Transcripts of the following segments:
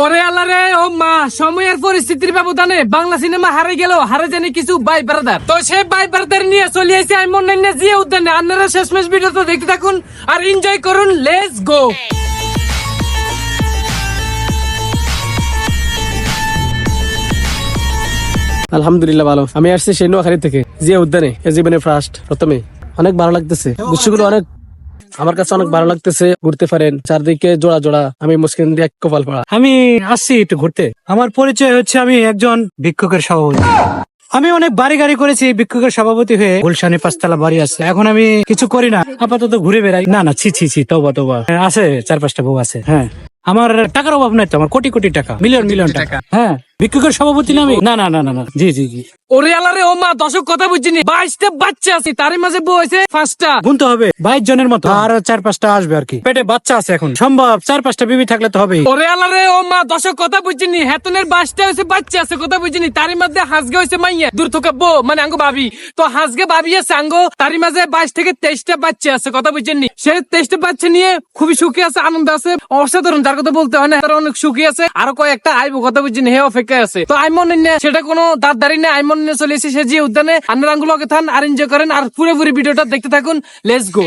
ওরে আল্লাহ রে, ও মা, সময়ের পরিস্থিতির ব্যবধানে বাংলা সিনেমা হারে গেল, হারে জানি কিছু বাই ব্রাদার তো সেই বাই ব্রাদার নিয়ে চলে আসি আমি মনে নিয়ে উদ্যানে। আপনারা শেষমেশ দেখতে থাকুন আর এনজয় করুন গো আলহামদুলিল্লাহ ভালো। আমি আসছি সেই নোয়াখালী থেকে, জিয়া উদ্যানে জীবনে ফার্স্ট প্রথমে। অনেক ভালো লাগতেছে। দৃশ্যগুলো অনেক আমার কাছে অনেক ভালো লাগতেছে, ঘুরতে পারেন। চারদিকে জোড়া জোড়া, আমি মুসকিন দিয়ে কপাল পড়া। আমি আসছি একটু ঘুরতে। আমার পরিচয় হচ্ছে আমি একজন ভিক্ষুকের সভাপতি। আমি অনেক বাড়ি গাড়ি করেছি ভিক্ষুকের সভাপতি হয়ে। গুলশানে পাঁচতলা বাড়ি আছে। এখন আমি কিছু করি না। আপাতত ঘুরে বেড়াই। না না, ছি ছি ছি তোবা তোবা আছে, চার পাঁচটা বউ আছে। হ্যাঁ। আমার টাকার অভাব নাই তো। আমার কোটি কোটি টাকা। মিলিয়ন মিলিয়ন টাকা। হ্যাঁ। ভিক্ষুকের সভাপতি না আমি না না না না না। জি জি জি। ওরে আল্লাহ রে ও মা দশক কথা বুঝিনি বাইশটা বাচ্চা আছে তার মাঝে বউ আছে পাঁচটা। গুনতে হবে। বাইশ জনের মতো। আরও চার পাঁচটা আসবে আর কি। পেটে বাচ্চা আছে এখন। সম্ভব চার পাঁচটা বিবি থাকলে তো হবেই। ওরে আল্লাহ রে ও মা দশক কথা বুঝিনি হেতনের বাইশটা হয়েছে বাচ্চা আছে কথা বুঝিনি তার মধ্যে হাঁসগে হয়েছে মাইয়া। দূর থেকে বউ মানে আঙ্গো ভাবি। তো হাঁসগে ভাবি আছে আঙ্গো তার মাঝে বাইশ থেকে তেইশটা বাচ্চা আছে কথা বুঝিনি সে তেইশটা বাচ্চা নিয়ে খুবই সুখী আছে আনন্দ আছে। অসাধারণ তার কথা বলতে হয় না তারা অনেক সুখী আছে। আরও কয়েকটা আইবো কথা বুঝিনি হে অপেক্ষায় আছে। তো আইমন নিয়ে সেটা কোনো দাঁত দাঁড়ি না আইমন চলে এসেছে সে যে উদ্যানে। আন্নার আঙ্গুলো থান আর এনজয় করেন, আর পুরোপুরি ভিডিওটা দেখতে থাকুন লেটস গো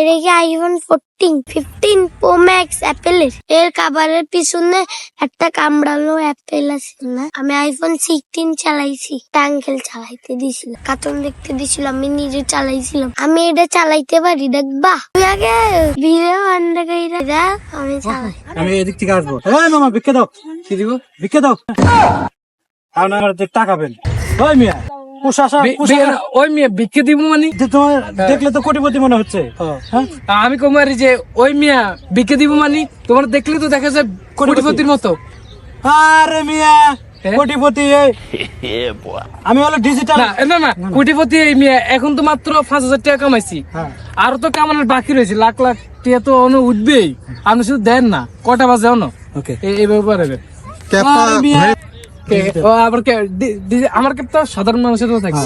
এটা কি iPhone fourteen fifteen pro max অ্যাপেলের এর কাভারের পিছনে একটা কামড়ালো অ্যাপেল আছে না। আমি আইফোন সিক্সটিন চালাইছি। ট্যাঙ্কেল চালাইতে দিছিল কার্টুন দেখতে দিছিল আমি নিজে চালাইছিলাম। আমি এটা চালাইতে পারি দেখবা তুই আগে ভিডিও কইরা দেখ, আমি চালাই। আমি এদিক থেকে আসব। এই মামা ভিক্ষে দাও। কি দিব? ভিক্ষে দাও। আপনার টাকা পেন ওই মিয়া। ওই মেয়ে বিকে দিব মানে? তোমার দেখলে তো কোটিপতি মনে হচ্ছে। হ্যাঁ। আমি কুমারি যে ওই মিয়া বিকে দিব মানে তোমার দেখলে তো দেখা যায় কোটিপতির মতো। আরে মিয়া হ্যাঁ? কোটিপতি আমি হলো ডিজিটাল না না না কোটিপতি মিয়া এখন তো মাত্র পাঁচ হাজার টাকা কামাইছি। হ্যাঁ। তো কামানোর বাকি রয়েছে লাখ লাখ টাকা তো অন্য উঠবেই। আপনি শুধু দেন না কটা বাজে ওকে আরে মিয়া। কে- ও আবার কে? ডি- ডি- আমার কে তো সাধারণ মানুষের তো থাকে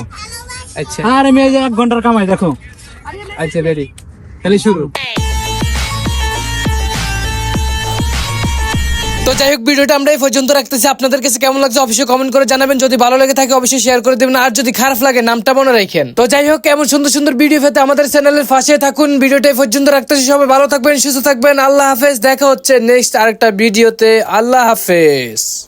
আচ্ছা। আরে এই যে এক ঘণ্টার কামাই দেখো। আচ্ছা রেডি তাহলে শুরু। তো যাই হোক ভিডিওটা আমরা এই পর্যন্ত রাখতেছি। আপনাদের কাছে কেমন লাগছে অবশ্যই কমেন্ট করে জানাবেন। যদি ভালো লাগে থাকে অবশ্যই শেয়ার করে দেবেন। আর যদি খারাপ লাগে নামটা মনে রাখেন। তো যাই হোক এমন সুন্দর সুন্দর ভিডিও পেতে আমাদের চ্যানেলের পাশে থাকুন। ভিডিওটা এই পর্যন্ত রাখতেছি। সবাই ভালো থাকবেন সুস্থ থাকবেন। আল্লাহ হাফেজ। দেখা হচ্ছে নেক্সট আরেকটা ভিডিওতে আল্লাহ হাফেজ।